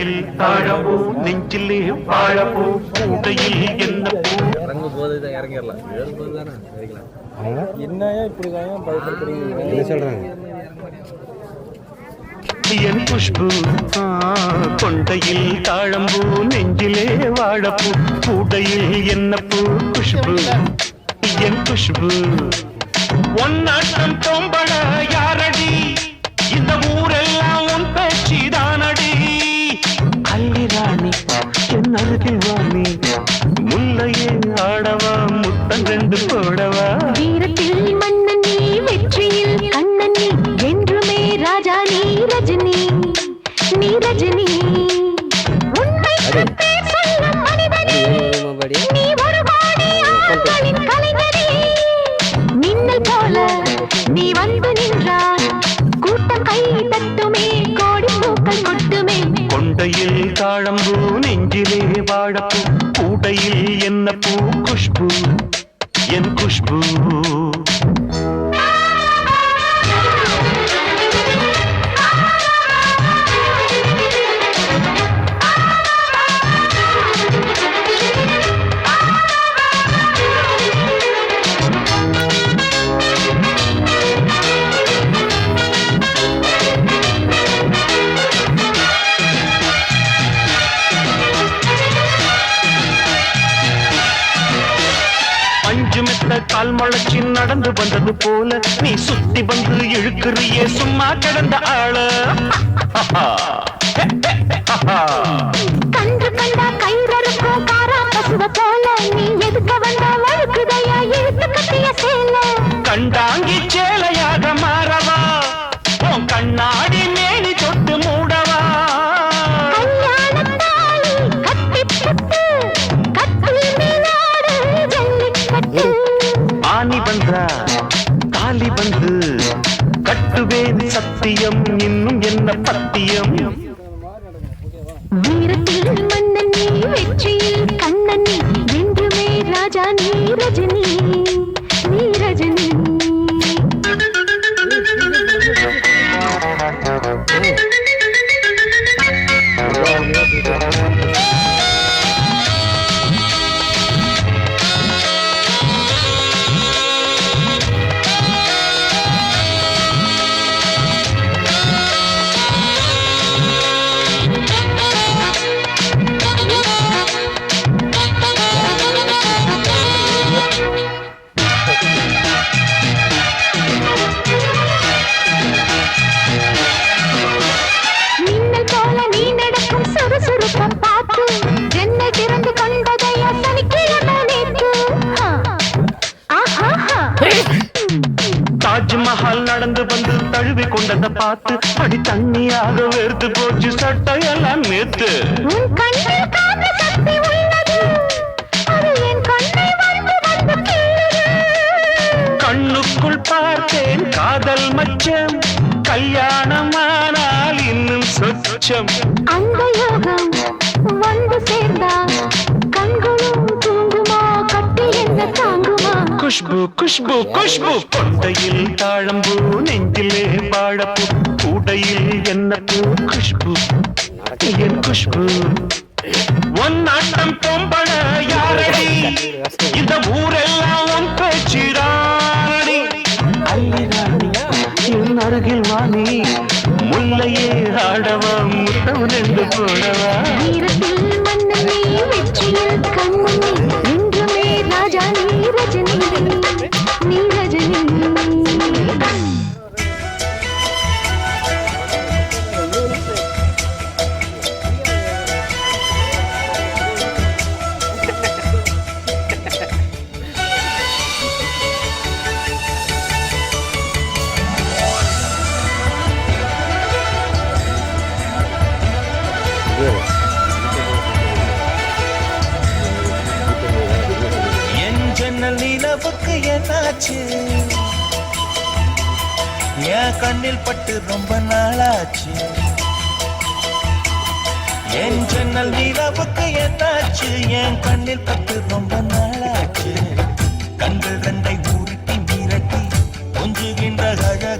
கூடையில் நெஞ்சிலே வாழப்பூ தான் இறங்கிடலாம். ஏறும் போது தானே இறங்கிக்கலாம் என்னையா இப்படி தான் பயப்படுத்துறீங்க என்ன சொல்றாங்க என் குஷ்பு கொண்டையில் தாழம்பூ நெஞ்சிலே வாழப்பூ கூடையில் என்ன பூ குஷ்பு என் குஷ்பு ஒன்னாட்டம் தொம்பட யாரடி? இந்த ஊரெல்லாம் உன் பேச்சு தானடி அல்லி ராணி என் அருகில் முத்தம் ரெண்டு முளைச்சி நடந்து வந்தது போல நீ சுத்தி வந்து இழுக்கிறியே சும்மா கிடந்த ஆள. கன்று கண்டா கை போல நீ எதுக்க வந்தா? என்றுமே ராஜா நீ தழுவி கொண்டதை பார்த்து அடி தண்ணியாக வேர்த்து போச்சு சட்டையெல்லாம் நேத்து. கண்ணுக்குள் பார்த்தேன் காதல் மச்சம். கல்யாணமானால் இன்னும் சொச்சம். அந்த யோகம் வந்து சேர்ந்தா கண்களும் தூங்குமா? கட்டி என்ன தாங்குமா? குஷ்பு குஷ்பு குஷ்பு. கொண்டையில் தாழம்பூ நெஞ்சிலே வாழப்பூ. கூடையில் என்ன பூ? குஷ்பு. என் குஷ்பு. ஒன்னாட்டம் பொம்பள யாரடி? இந்த ஊரெல்லாம் உன் என் அருகில் வாணி. முல்லையே ஆடவா முத்தம் ரெண்டு போடவா. வீரத்தில் மன்னன் வெற்றியில் கண்ணன் என் ஜன்னல் நிலவுக்கு என்னாச்சு? என் கண்ணில் பட்டு ரொம்ப நாளாச்சு. என் ஜன்னல் நிலவுக்கு என்னாச்சு? என் கண்ணில் பட்டு ரொம்ப நாளாச்சு. கண்டு கண்டை உருட்டி மிரட்டி கொஞ்சுகின்ற அழகே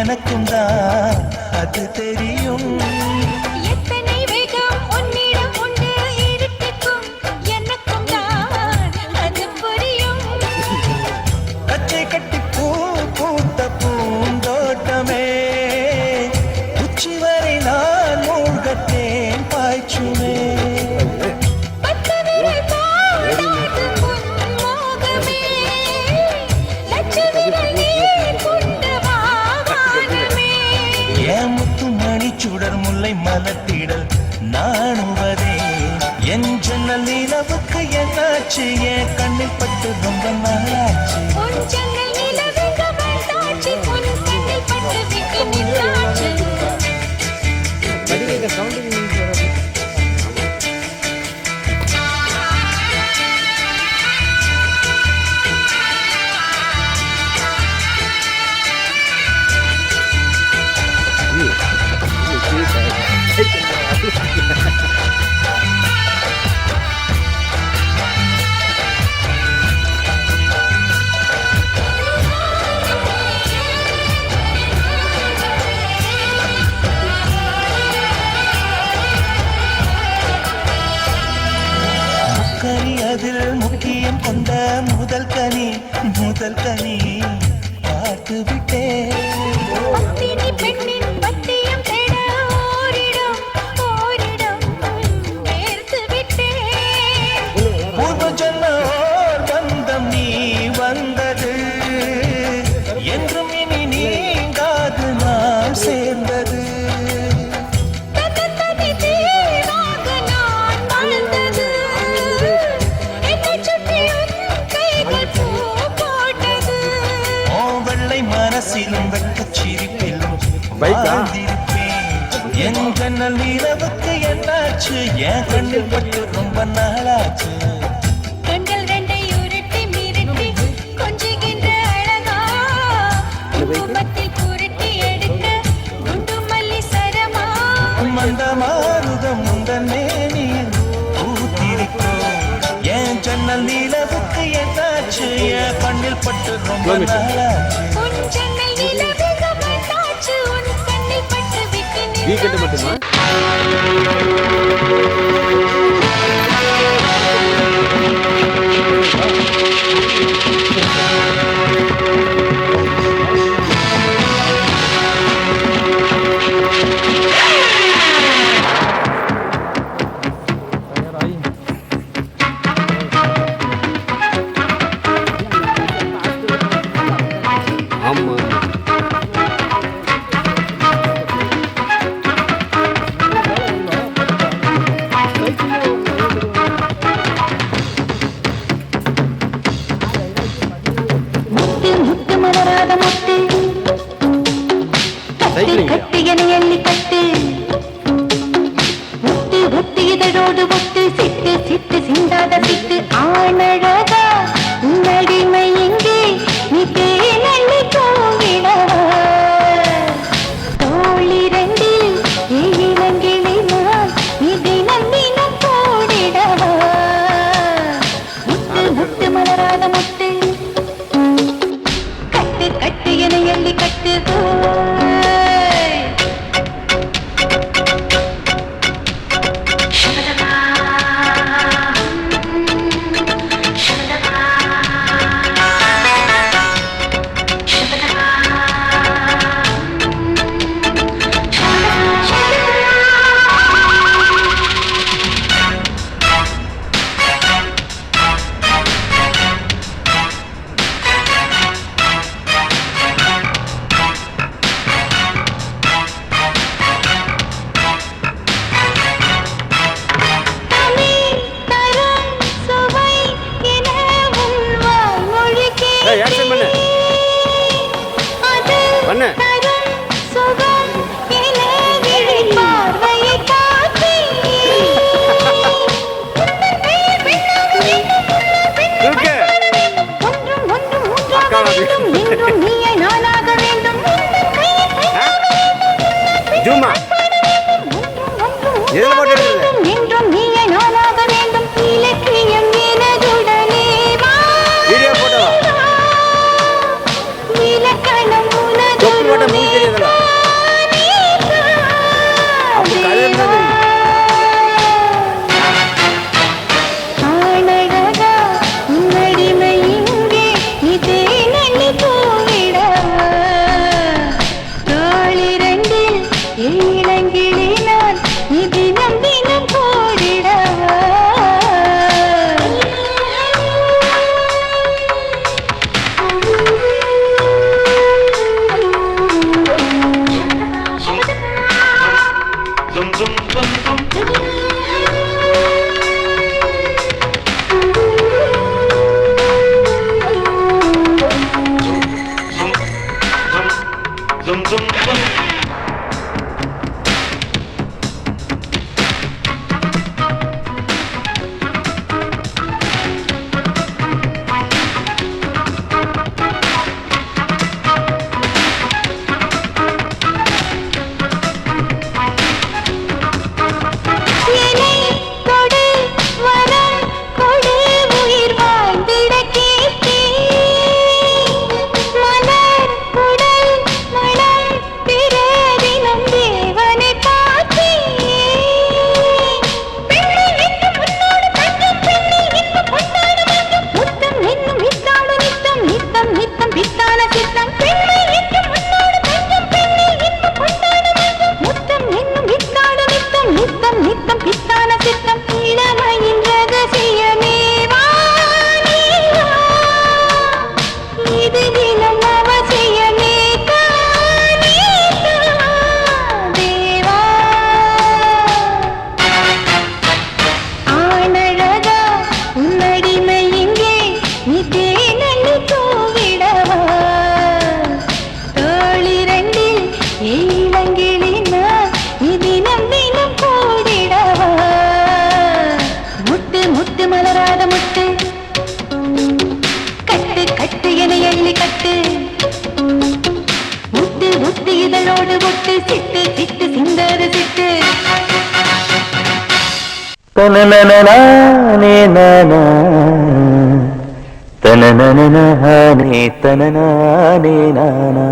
எனக்கும் தான் அது தெரியும். முல்லை மலத்திடல் நாணுவதே. என் ஜன்னல் நிலவுக்கு என்னாச்சு என் கண்ணில் பட்டு ரொம்ப நாளாச்சு உன் முதல் கனி பார்த்து விட்டேன். பெண்ணின் பத்தியம் தேட ஓரிடம் ஓரிடம் நேர்த்து விட்டேன். பூர்வ ஜன்மோர் பந்தம் நீ வந்தது என்றும் இனி நீங்காது நாம் சேர்ந்தது பைக்கா? என் ஜன்னல் நிலவுக்கு என்னாச்சு? என் கண்ணில் பட்டு ரொம்ப நாளாச்சு. கண்கள் ரெண்டை உருட்டி மிரட்டி கொஞ்சுகின்ற அழகா. குங்குமத்தில் புரட்டி எடுக்க குண்டு மல்லி சரமா. மந்த மாறுதம் உந்தன் மேனியில் பூத்திருக்கோம் என் ஜன்னல் நிலவுக்கு என்னாச்சு? என் கண்ணில் பட்டு ரொம்ப நாளாச்சு. வீக்கெண்டு மட்டுமா? dum dum dum. தனனனே நானா தனனனே தனனானே நானா